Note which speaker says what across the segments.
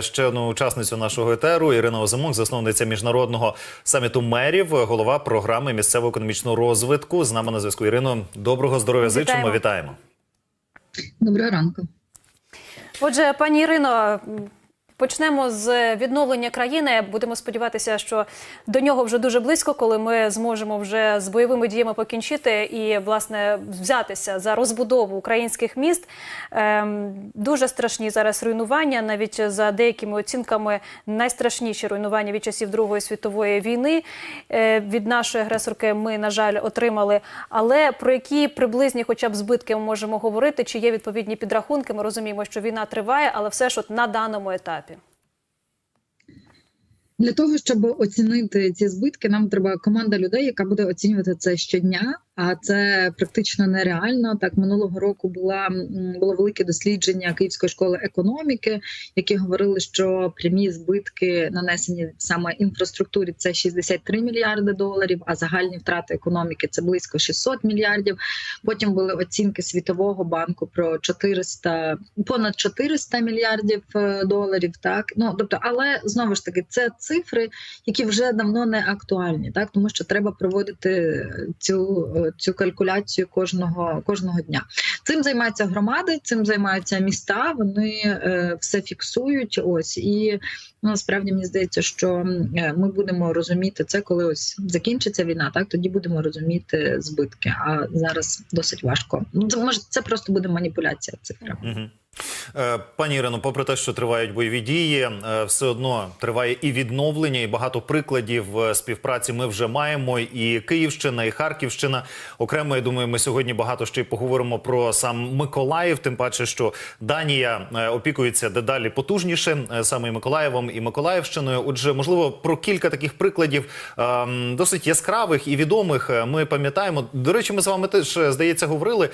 Speaker 1: Ще одну учасницю нашого етеру Ірина Озимок, засновниця міжнародного саміту мерів, голова програми місцевого економічного розвитку. З нами на зв'язку. Ірино, доброго здоров'я зичимо. Вітаємо.
Speaker 2: Доброго ранку.
Speaker 3: Отже, пані Ірино, почнемо з відновлення країни. Будемо сподіватися, що до нього вже дуже близько, коли ми зможемо вже з бойовими діями покінчити і власне взятися за розбудову українських міст. Ем, дуже страшні зараз руйнування, навіть за деякими оцінками, найстрашніші руйнування від часів Другої світової війни. Е, від нашої агресорки ми, на жаль, отримали. Але про які приблизні, хоча б збитки, ми можемо говорити, чи є відповідні підрахунки? Ми розуміємо, що війна триває, але все ж от на даному етапі.
Speaker 2: Для того щоб оцінити ці збитки, нам треба команда людей, яка буде оцінювати це щодня. А це практично нереально. Так минулого року була було велике дослідження Київської школи економіки, які говорили, що прямі збитки нанесені саме інфраструктурі це 63 мільярди доларів, а загальні втрати економіки це близько 600 мільярдів. Потім були оцінки Світового банку про 400, понад 400 мільярдів е, доларів. Так ну тобто, але знову ж таки, це цифри, які вже давно не актуальні, так тому що треба проводити цю, е, цю калькуляцію кожного кожного дня. Цим займаються громади, цим займаються міста. Вони е, все фіксують. Ось і ну, насправді мені здається, що е, ми будемо розуміти це, коли ось закінчиться війна. Так тоді будемо розуміти збитки. А зараз досить важко. Ну може це просто буде маніпуляція цифрами.
Speaker 1: Е, Пані Ірино, попри те, що тривають бойові дії, е, все одно триває і відновлення, і багато прикладів е, співпраці ми вже маємо. І Київщина, і Харківщина. Окремо, я думаю, ми сьогодні багато ще й поговоримо про сам Миколаїв. Тим паче, що Данія опікується дедалі потужніше саме і Миколаєвом і Миколаївщиною. Отже, можливо, про кілька таких прикладів ем, досить яскравих і відомих. Ми пам'ятаємо. До речі, ми з вами теж здається говорили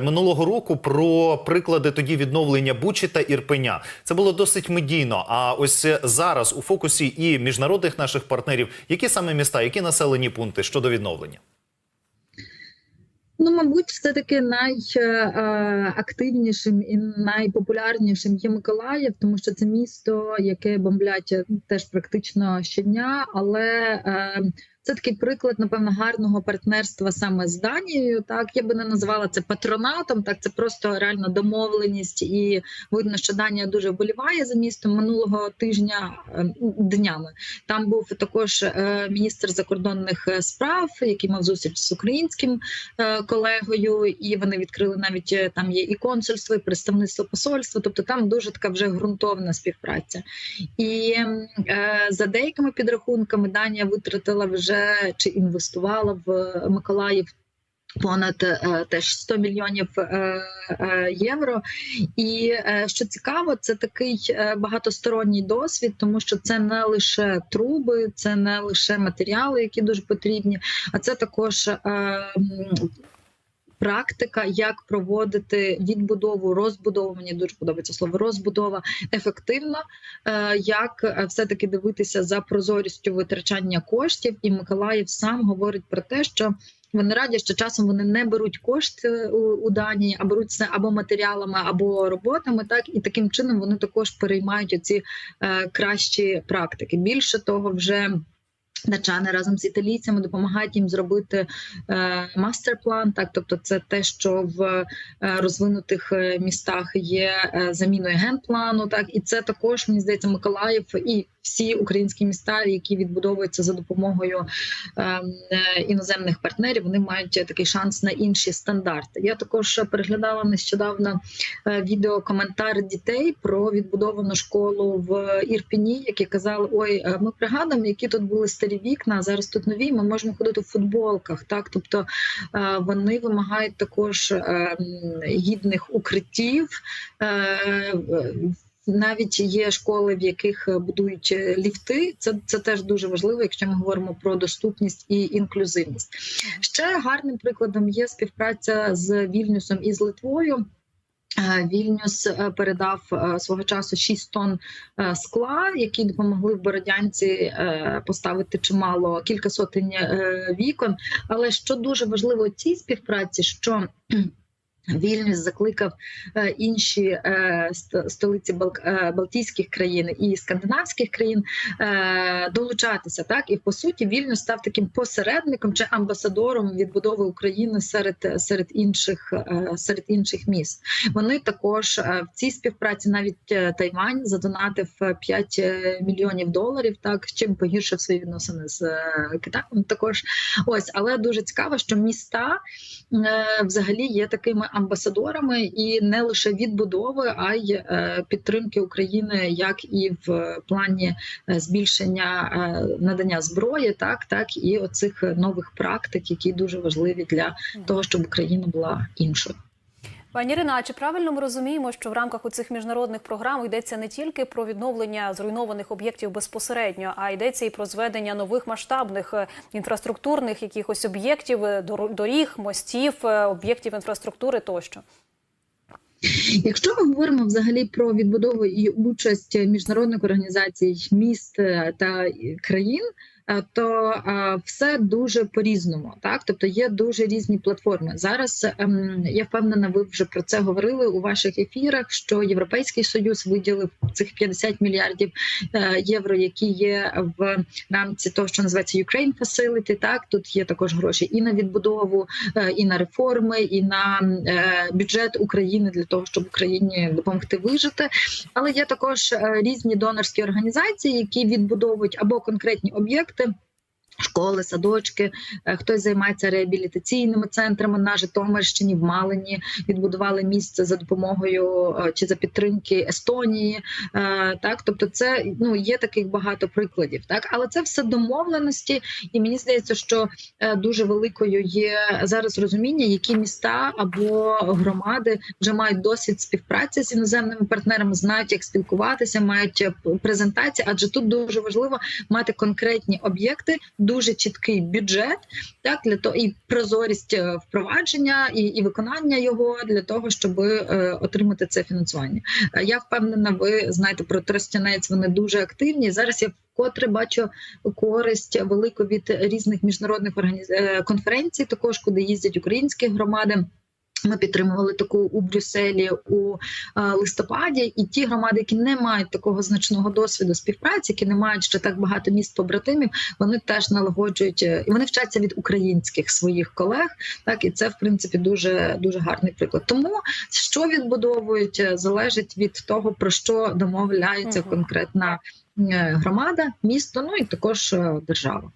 Speaker 1: минулого року про приклади тоді відновлення Бучі та Ірпеня. Це було досить медійно. А ось зараз у фокусі і міжнародних наших партнерів, які саме міста, які населені пункти щодо відновлення.
Speaker 2: Ну, мабуть, все таки найактивнішим і найпопулярнішим є Миколаїв, тому що це місто, яке бомблять теж практично щодня, але е, це такий приклад, напевно, гарного партнерства саме з Данією. Так я би не називала це патронатом. Так це просто реальна домовленість, і видно, що Данія дуже вболіває за містом минулого тижня е, днями. Там був також е, міністр закордонних е, справ, який мав зустріч з українським колегою, і вони відкрили навіть там є і консульство, і представництво посольства. Тобто там дуже така вже ґрунтовна співпраця. І за деякими підрахунками Данія витратила вже чи інвестувала в Миколаїв. Понад е, теж 100 мільйонів е, е, євро, і що цікаво, це такий багатосторонній досвід, тому що це не лише труби, це не лише матеріали, які дуже потрібні, а це також практика, як проводити відбудову, розбудову. Мені дуже подобається слово розбудова ефективно, е, як е, все-таки дивитися за прозорістю витрачання коштів. І Миколаїв сам говорить про те, що. Вони раді, що часом вони не беруть кошти у, у Данії, а беруть це або матеріалами, або роботами. Так і таким чином вони також переймають оці е, кращі практики. Більше того, вже Датчани разом з італійцями допомагають їм зробити е, мастер-план. Так, тобто, це те, що в е, розвинутих е, містах є е, заміною генплану. Так, і це також мені здається, Миколаїв і всі українські міста, які відбудовуються за допомогою е, е, іноземних партнерів, вони мають такий шанс на інші стандарти. Я також переглядала нещодавно е, відео коментар дітей про відбудовану школу в Ірпіні, які казали: Ой, е, ми пригадуємо, які тут були старі вікна. а Зараз тут нові. Ми можемо ходити в футболках. Так, тобто вони вимагають також е, гідних укриттів. Е, навіть є школи, в яких будують е, ліфти. Це, це теж дуже важливо, якщо ми говоримо про доступність і інклюзивність. Ще гарним прикладом є співпраця з Вільнюсом і з Литвою. Е, Вільнюс е, передав е, свого часу 6 тонн е, скла, які допомогли в Бородянці е, поставити чимало кілька сотень е, вікон. Але що дуже важливо у цій співпраці, що Вільнюс закликав е, інші е, столиці е, Балтійських країн і скандинавських країн долучатися. Так і по суті Вільнюс став таким посередником чи амбасадором відбудови України серед серед інших серед інших міст. Вони також в цій співпраці навіть Тайвань задонатив е, 5 е, мільйонів доларів. Так чим погіршив свої відносини з Китаєм. Також ось, але дуже цікаво, що міста взагалі є такими амбасадорами і не лише відбудови, а й е, підтримки України, як і в плані е, збільшення е, надання зброї, так так і оцих нових практик, які дуже важливі для того, щоб Україна була іншою.
Speaker 3: Пані Ірина, а чи правильно ми розуміємо, що в рамках у цих міжнародних програм йдеться не тільки про відновлення зруйнованих об'єктів безпосередньо, а йдеться і про зведення нових масштабних е, інфраструктурних якихось об'єктів, е, доріг, мостів, е, об'єктів інфраструктури тощо?
Speaker 2: Якщо ми говоримо взагалі про відбудову і участь міжнародних організацій, міст та країн, то е, все дуже по-різному. Так, тобто є дуже різні платформи. Зараз ем, я впевнена, ви вже про це говорили у ваших ефірах. Що Європейський союз виділив цих 50 мільярдів е, євро, які є в рамці того, що називається Ukraine Facility. Так, тут є також гроші і на відбудову, е, і на реформи, і на е, бюджет України для того, щоб Україні допомогти вижити. Але є також е, різні донорські організації, які відбудовують або конкретні об'єкти проекти. Школи, садочки, е, хтось займається реабілітаційними центрами на Житомирщині, в Малині відбудували місце за допомогою е, чи за підтримки Естонії. Е, Так, тобто, це ну є таких багато прикладів. Так, але це все домовленості, і мені здається, що дуже великою є зараз розуміння, які міста або громади вже мають досвід співпраці з іноземними партнерами, знають, як спілкуватися, мають презентації, адже тут дуже важливо мати конкретні об'єкти, дуже чіткий бюджет, так для того і прозорість е, впровадження і, і виконання його для того, щоб е, отримати це фінансування. Е, Я впевнена, ви знаєте про Тростянець. Вони дуже активні. Зараз я вкотре бачу користь велику від різних міжнародних організ... е, конференцій, також куди їздять українські громади. Ми підтримували таку у Брюсселі у е, листопаді, і ті громади, які не мають такого значного досвіду співпраці, які не мають ще так багато міст побратимів, вони теж налагоджують е, і вони вчаться від українських своїх колег. Так і це в принципі дуже дуже гарний приклад. Тому що відбудовують, е, залежить від того про що домовляється
Speaker 3: Мгм.
Speaker 2: конкретна е, громада, місто, ну і також держава.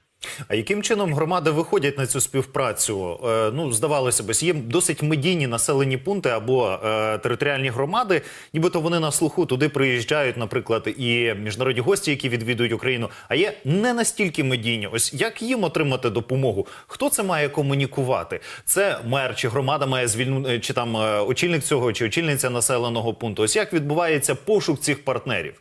Speaker 1: А яким чином громади виходять на цю співпрацю? Е, ну, здавалося б, є досить медійні населені пункти або е, територіальні громади, нібито вони на слуху туди приїжджають, наприклад, і міжнародні гості, які відвідують Україну. А є не настільки медійні. Ось як їм отримати допомогу? Хто це має комунікувати? Це мер чи громада має звільнити чи там е, очільник цього чи очільниця населеного пункту? Ось як відбувається пошук цих партнерів?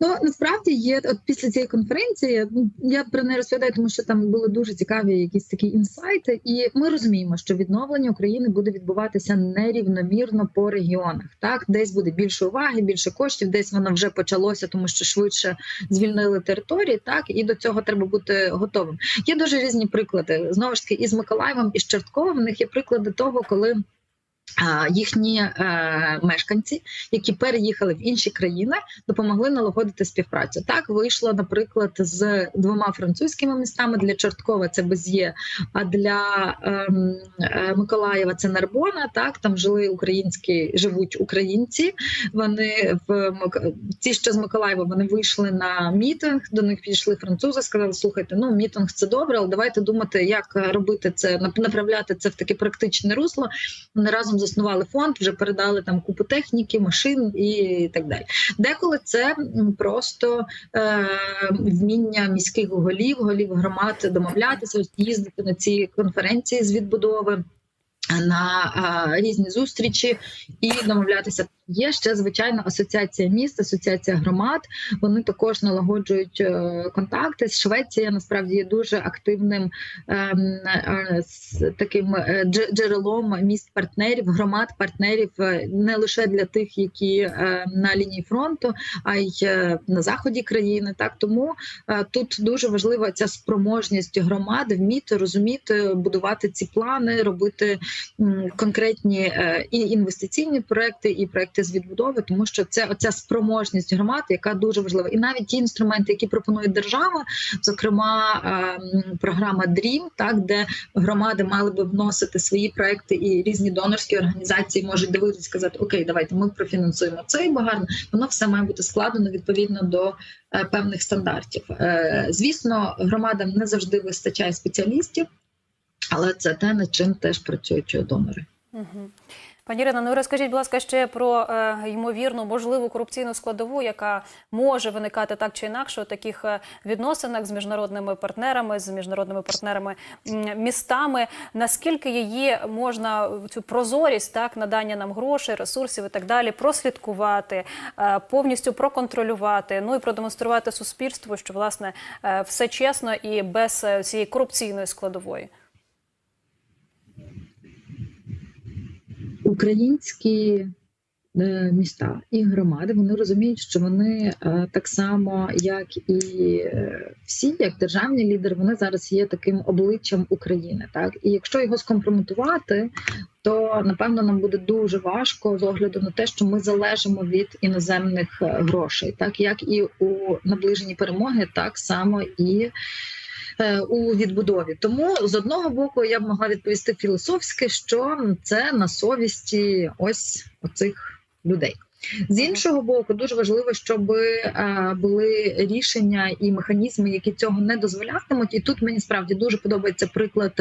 Speaker 2: Ну насправді є от після цієї конференції. ну, Я про неї розповідаю, тому що там були дуже цікаві якісь такі інсайти, і ми розуміємо, що відновлення України буде відбуватися нерівномірно по регіонах. Так, десь буде більше уваги, більше коштів, десь воно вже почалося, тому що швидше звільнили території. Так і до цього треба бути готовим. Є дуже різні приклади. Знову ж таки, із Миколаєвом і з Чортковим в них є приклади того, коли. Їхні е, мешканці, які переїхали в інші країни, допомогли налагодити співпрацю. Так вийшло, наприклад, з двома французькими містами для Чорткова це Без'є, а для ем, е, Миколаєва це Нарбона. Так там жили українські, живуть українці. Вони в ті, що з Миколаєва, вони вийшли на мітинг. До них підійшли французи, сказали: слухайте, ну мітинг це добре, але давайте думати, як робити це, нап- направляти це в таке практичне русло. Вони разом заснували фонд, вже передали там купу техніки, машин і так далі. Деколи це просто е, вміння міських голів, голів громад домовлятися, їздити на ці конференції з відбудови. На а, різні зустрічі і домовлятися є ще звичайно асоціація міст, асоціація громад. Вони також налагоджують е, контакти. Швеція насправді є дуже активним ем, е, таким е, джерелом міст партнерів, громад партнерів е, не лише для тих, які е, на лінії фронту, а й е, на заході країни. Так тому е, тут дуже важлива ця спроможність громади вміти розуміти, будувати ці плани, робити конкретні е, і інвестиційні проекти, і проекти з відбудови, тому що це оця спроможність громад, яка дуже важлива, і навіть ті інструменти, які пропонує держава, зокрема е, програма DREAM, так де громади мали би вносити свої проекти, і різні донорські організації можуть дивитися, сказати: Окей, давайте ми профінансуємо це і. Воно все має бути складено відповідно до е, певних стандартів. Звісно, громадам не завжди вистачає спеціалістів, але це те, над чим теж працюють донори.
Speaker 3: Пані Ірино, ну розкажіть, будь ласка, ще про е, ймовірну можливу корупційну складову, яка може виникати так чи інакше у таких е, відносинах з міжнародними партнерами, з міжнародними партнерами містами. Наскільки її можна цю прозорість, так надання нам грошей, ресурсів і так далі, прослідкувати, е, повністю проконтролювати, ну і продемонструвати суспільству, що власне е, все чесно і без е, цієї корупційної складової.
Speaker 2: Українські е, міста і громади вони розуміють, що вони е, так само, як і е, всі, як державні лідери, вони зараз є таким обличчям України. Так і якщо його скомпрометувати, то напевно нам буде дуже важко з огляду на те, що ми залежимо від іноземних грошей, так як і у наближенні перемоги, так само і. Е, У відбудові тому з одного боку я б могла відповісти філософськи, що це на совісті ось оцих людей. З іншого боку, дуже важливо, щоб е, були рішення і механізми, які цього не дозволятимуть. І тут мені справді дуже подобається приклад.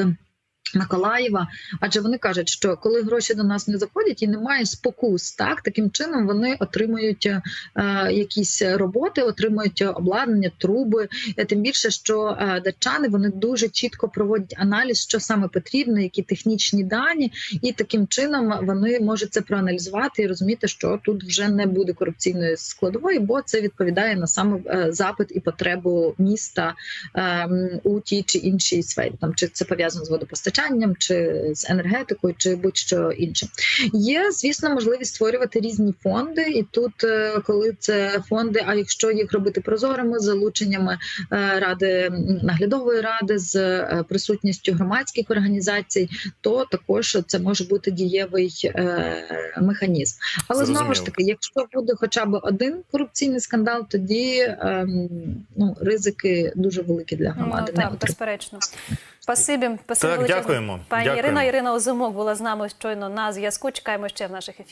Speaker 2: Е, Миколаєва, адже вони кажуть, що коли гроші до нас не заходять і немає спокус, так таким чином вони отримують е, якісь роботи, отримують обладнання, труби. Е, Тим більше, що е, датчани вони дуже чітко проводять аналіз, що саме потрібно, які технічні дані, і таким чином вони можуть це проаналізувати і розуміти, що тут вже не буде корупційної складової, бо це відповідає на саме е, запит і потребу міста ем, у тій чи іншій сфері. Там чи це пов'язано з водопостачанням, чи з енергетикою, чи будь-що інше. Є, звісно, можливість створювати різні фонди, і тут, е, коли це фонди, а якщо їх робити прозорими, залученнями е, ради наглядової ради, з е, присутністю громадських організацій, то також це може бути дієвий механізм. Але знову ж таки, якщо буде хоча б один корупційний скандал, тоді ем, ну ризики дуже великі для громади.
Speaker 3: Ну, так, безперечно. Спасибі, спасибі
Speaker 1: Так, дякуємо,
Speaker 3: Пані
Speaker 1: дякуємо.
Speaker 3: Ірина Ірина Озимок була з нами щойно на зв'язку. Чекаємо ще в наших ефірах.